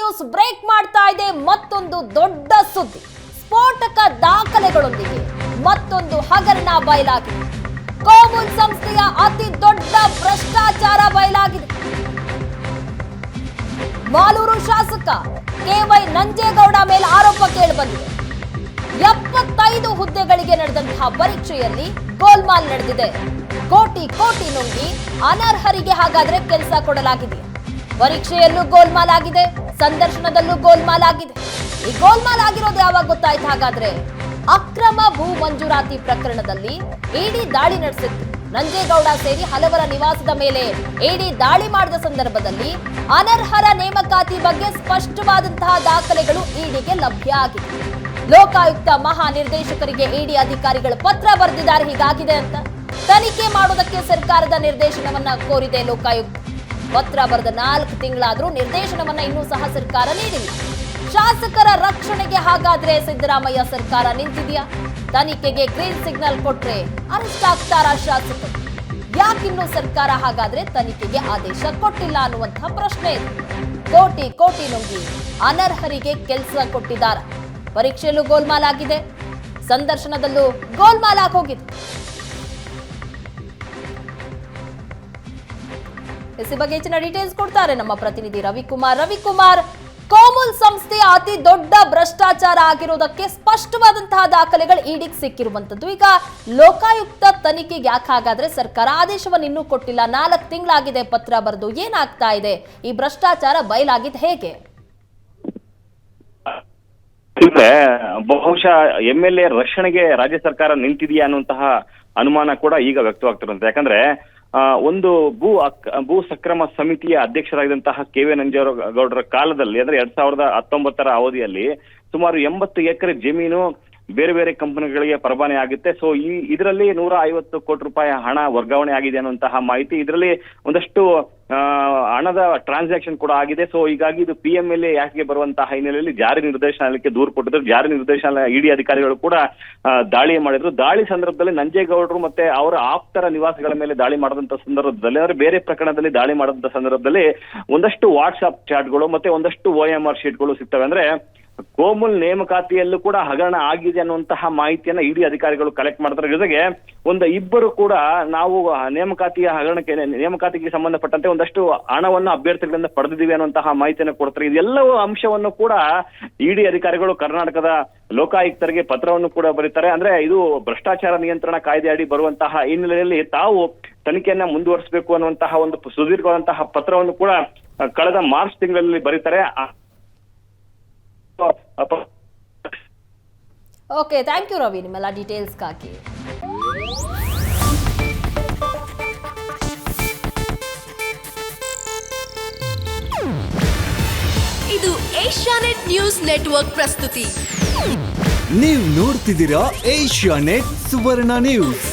News break ಮಾಡ್ತಾ ಇದೆ. ಮತ್ತೊಂದು ದೊಡ್ಡ ಸುದ್ದಿ. ಸ್ಫೋಟಕ ದಾಖಲೆಗಳೊಂದಿಗೆ ಮತ್ತೊಂದು ಹಗರಣ ಬಯಲಾಗಿದೆ. ಕೋಮುಲ್ ಸಂಸ್ಥೆಯ ಅತಿ ದೊಡ್ಡ ಭ್ರಷ್ಟಾಚಾರ ಬಯಲಾಗಿದೆ. ಮಾಲೂರು ಶಾಸಕ ಕೆವೈ ನಂಜೇಗೌಡ ಮೇಲೆ ಆರೋಪ ಕೇಳಿಬಂದಿದೆ. ಎಪ್ಪತ್ತೈದು ಹುದ್ದೆಗಳಿಗೆ ನಡೆದಂತಹ ಪರೀಕ್ಷೆಯಲ್ಲಿ ಗೋಲ್ಮಾಲ್ ನಡೆದಿದೆ. ಕೋಟಿ ಕೋಟಿ ನುಂಗಿ ಅನರ್ಹರಿಗೆ ಹಾಗಾದ್ರೆ ಕೆಲಸ ಕೊಡಲಾಗಿದೆ. ಪರೀಕ್ಷೆಯಲ್ಲೂ ಗೋಲ್ಮಾಲ್ ಆಗಿದೆ. ಸಂದರ್ಶನದಲ್ಲೂ ಗೋಲ್ಮಾಲ್ ಆಗಿದೆ ಈ ಗೋಲ್ಮಾಲ್ ಆಗಿರೋದು ಯಾವಾಗ ಗೊತ್ತಾಯ್ತು ಹಾಗಾದ್ರೆ? ಅಕ್ರಮ ಭೂ ಮಂಜೂರಾತಿ ಪ್ರಕರಣದಲ್ಲಿ ಇಡಿ ದಾಳಿ ನಡೆಸಿತ್ತು. ನಂಜೇಗೌಡ ಸೇರಿ ಹಲವರ ನಿವಾಸದ ಮೇಲೆ ಇಡಿ ದಾಳಿ ಮಾಡಿದ ಸಂದರ್ಭದಲ್ಲಿ ಅನರ್ಹರ ನೇಮಕಾತಿ ಬಗ್ಗೆ ಸ್ಪಷ್ಟವಾದಂತಹ ದಾಖಲೆಗಳು ಇಡಿಗೆ ಲಭ್ಯ ಆಗಿದೆ. ಲೋಕಾಯುಕ್ತ ಮಹಾ ನಿರ್ದೇಶಕರಿಗೆ ಇಡಿ ಅಧಿಕಾರಿಗಳು ಪತ್ರ ಬರೆದಿದ್ದಾರೆ ಹೀಗಾಗಿದೆ ಅಂತ. ತನಿಖೆ ಮಾಡೋದಕ್ಕೆ ಸರ್ಕಾರದ ನಿರ್ದೇಶನವನ್ನ ಕೋರಿದೆ ಲೋಕಾಯುಕ್ತ. ಪತ್ರ ಬರೆದ ನಾಲ್ಕು ತಿಂಗಳಾದರೂ ನಿರ್ದೇಶನವನ್ನ ಇನ್ನೂ ಸಹ ಸರ್ಕಾರ ನೀಡಿಲ್ಲ. ಶಾಸಕರ ರಕ್ಷಣೆಗೆ ಹಾಗಾದ್ರೆ ಸಿದ್ದರಾಮಯ್ಯ ಸರ್ಕಾರ ನಿಂತಿದೆಯಾ? ತನಿಖೆಗೆ ಗ್ರೀನ್ ಸಿಗ್ನಲ್ ಕೊಟ್ರೆ ಅರೆಸ್ಟ್ ಆಗ್ತಾರಾ ಶಾಸಕರು? ಯಾಕಿನ್ನೂ ಸರ್ಕಾರ ಹಾಗಾದ್ರೆ ತನಿಖೆಗೆ ಆದೇಶ ಕೊಟ್ಟಿಲ್ಲ ಅನ್ನುವಂತಹ ಪ್ರಶ್ನೆ ಇದೆ. ಕೋಟಿ ಕೋಟಿ ನುಂಗಿ ಅನರ್ಹರಿಗೆ ಕೆಲಸ ಕೊಟ್ಟಿದ್ದಾರೆ? ಪರೀಕ್ಷೆಯಲ್ಲೂ ಗೋಲ್ಮಾಲ್ ಆಗಿದೆ. ಸಂದರ್ಶನದಲ್ಲೂ ಗೋಲ್ಮಾಲ್ ಆಗೋಗಿದೆ ಈ ಬಗ್ಗೆ ಹೆಚ್ಚಿನ ಡೀಟೇಲ್ಸ್ ಕೊಡ್ತಾರೆ ನಮ್ಮ ಪ್ರತಿನಿಧಿ ರವಿಕುಮಾರ್. ರವಿಕುಮಾರ್, ಕೋಮುಲ್ ಸಂಸ್ಥೆಯ ಅತಿ ದೊಡ್ಡ ಭ್ರಷ್ಟಾಚಾರ ಆಗಿರೋದಕ್ಕೆ ಸ್ಪಷ್ಟವಾದಂತಹ ದಾಖಲೆಗಳು ಇಡಿಗೆ ಸಿಕ್ಕಿರುವಂತದ್ದು ಈಗ ಲೋಕಾಯುಕ್ತ ತನಿಖೆಗೆ ಯಾಕೆ ಹಾಗಾದ್ರೆ ಸರ್ಕಾರ ಆದೇಶವನ್ನು ಇನ್ನೂ ಕೊಟ್ಟಿಲ್ಲ. ನಾಲ್ಕು ತಿಂಗಳಾಗಿದೆ ಪತ್ರ ಬರೆದು. ಏನಾಗ್ತಾ ಇದೆ? ಈ ಭ್ರಷ್ಟಾಚಾರ ಬಯಲಾಗಿದ್ದು ಹೇಗೆ? ಬಹುಶಃ ಎಂ ಎಲ್ ಎ ರಕ್ಷಣೆಗೆ ರಾಜ್ಯ ಸರ್ಕಾರ ನಿಂತಿದೆಯಾ ಅನ್ನುವಂತಹ ಅನುಮಾನ ಕೂಡ ಈಗ ವ್ಯಕ್ತವಾಗ್ತಿರುವಂತೆ. ಯಾಕಂದ್ರೆ ಒಂದು ಭೂ ಭೂ ಸಕ್ರಮ ಸಮಿತಿಯ ಅಧ್ಯಕ್ಷರಾಗಿದ್ದಂತಹ ಕೆ ವಿ ನಂಜೇಗೌಡರ ಕಾಲದಲ್ಲಿ, ಅಂದ್ರೆ ಎರಡ್ ಸಾವಿರದ ಹತ್ತೊಂಬತ್ತರ ಅವಧಿಯಲ್ಲಿ ಸುಮಾರು ಎಂಬತ್ತು ಎಕರೆ ಜಮೀನು ಬೇರೆ ಬೇರೆ ಕಂಪನಿಗಳಿಗೆ ಪರವಾನೆ ಆಗುತ್ತೆ. ಸೊ ಈ, ಇದರಲ್ಲಿ ನೂರ ಐವತ್ತು ಕೋಟಿ ರೂಪಾಯಿ ಹಣ ವರ್ಗಾವಣೆ ಆಗಿದೆ ಅನ್ನುವಂತಹ ಮಾಹಿತಿ. ಇದರಲ್ಲಿ ಒಂದಷ್ಟು ಹಣದ ಟ್ರಾನ್ಸಾಕ್ಷನ್ ಕೂಡ ಆಗಿದೆ. ಸೊ ಹೀಗಾಗಿ ಇದು ಪಿ ಎಂ ಎಲ್ ಎ ಯಾಕೆ ಬರುವಂತಹ ಹಿನ್ನೆಲೆಯಲ್ಲಿ ಜಾರಿ ನಿರ್ದೇಶನಾಲಯಕ್ಕೆ ದೂರು ಕೊಟ್ಟಿದ್ರು. ಜಾರಿ ನಿರ್ದೇಶನಾಲಯ, ಇಡಿ ಅಧಿಕಾರಿಗಳು ಕೂಡ ದಾಳಿ ಮಾಡಿದ್ರು. ದಾಳಿ ಸಂದರ್ಭದಲ್ಲಿ ನಂಜೇಗೌಡರು ಮತ್ತೆ ಅವರ ಆಪ್ತರ ನಿವಾಸಗಳ ಮೇಲೆ ದಾಳಿ ಮಾಡಿದಂತ ಸಂದರ್ಭದಲ್ಲಿ ಅಂದ್ರೆ ಬೇರೆ ಪ್ರಕರಣದಲ್ಲಿ ದಾಳಿ ಮಾಡಿದಂತ ಸಂದರ್ಭದಲ್ಲಿ ಒಂದಷ್ಟು ವಾಟ್ಸ್ಆಪ್ ಚಾಟ್ಗಳು ಮತ್ತೆ ಒಂದಷ್ಟು ಓ ಎಂ ಆರ್ ಶೀಟ್ಗಳು ಸಿಗ್ತವೆ. ಅಂದ್ರೆ ಕೋಮುಲ್ ನೇಮಕಾತಿಯಲ್ಲೂ ಕೂಡ ಹಗರಣ ಆಗಿದೆ ಅನ್ನುವಂತಹ ಮಾಹಿತಿಯನ್ನ ಇಡಿ ಅಧಿಕಾರಿಗಳು ಕಲೆಕ್ಟ್ ಮಾಡ್ತಾರೆ. ಜೊತೆಗೆ ಒಂದು ಇಬ್ಬರು ಕೂಡ ನಾವು ನೇಮಕಾತಿಯ ಹಗರಣಕ್ಕೆ ನೇಮಕಾತಿಗೆ ಸಂಬಂಧಪಟ್ಟಂತೆ ಒಂದಷ್ಟು ಹಣವನ್ನು ಅಭ್ಯರ್ಥಿಗಳಿಂದ ಪಡೆದಿದ್ದೀವಿ ಅನ್ನುವಂತಹ ಮಾಹಿತಿಯನ್ನು ಕೊಡ್ತಾರೆ. ಇದೆಲ್ಲವೂ ಅಂಶವನ್ನು ಕೂಡ ಇಡಿ ಅಧಿಕಾರಿಗಳು ಕರ್ನಾಟಕದ ಲೋಕಾಯುಕ್ತರಿಗೆ ಪತ್ರವನ್ನು ಕೂಡ ಬರೀತಾರೆ. ಅಂದ್ರೆ ಇದು ಭ್ರಷ್ಟಾಚಾರ ನಿಯಂತ್ರಣ ಕಾಯ್ದೆ ಅಡಿ ಬರುವಂತಹ ಹಿನ್ನೆಲೆಯಲ್ಲಿ ತಾವು ತನಿಖೆಯನ್ನ ಮುಂದುವರಿಸಬೇಕು ಅನ್ನುವಂತಹ ಒಂದು ಸುದೀರ್ಘವಾದಂತಹ ಪತ್ರವನ್ನು ಕೂಡ ಕಳೆದ ಮಾರ್ಚ್ ತಿಂಗಳಲ್ಲಿ ಬರೀತಾರೆ. ಓಕೆ ಥ್ಯಾಂಕ್ ಯು ರವಿ ನಿಮ್ಮೆಲ್ಲ ಡೀಟೇಲ್ಸ್ಗಾಗಿ ಇದು ಏಷ್ಯಾನೆಟ್ ನ್ಯೂಸ್ ನೆಟ್ವರ್ಕ್ ಪ್ರಸ್ತುತಿ. ನೀವು ನೋಡ್ತಿದ್ದೀರಾ ಏಷ್ಯಾನೆಟ್ ಸುವರ್ಣ ನ್ಯೂಸ್.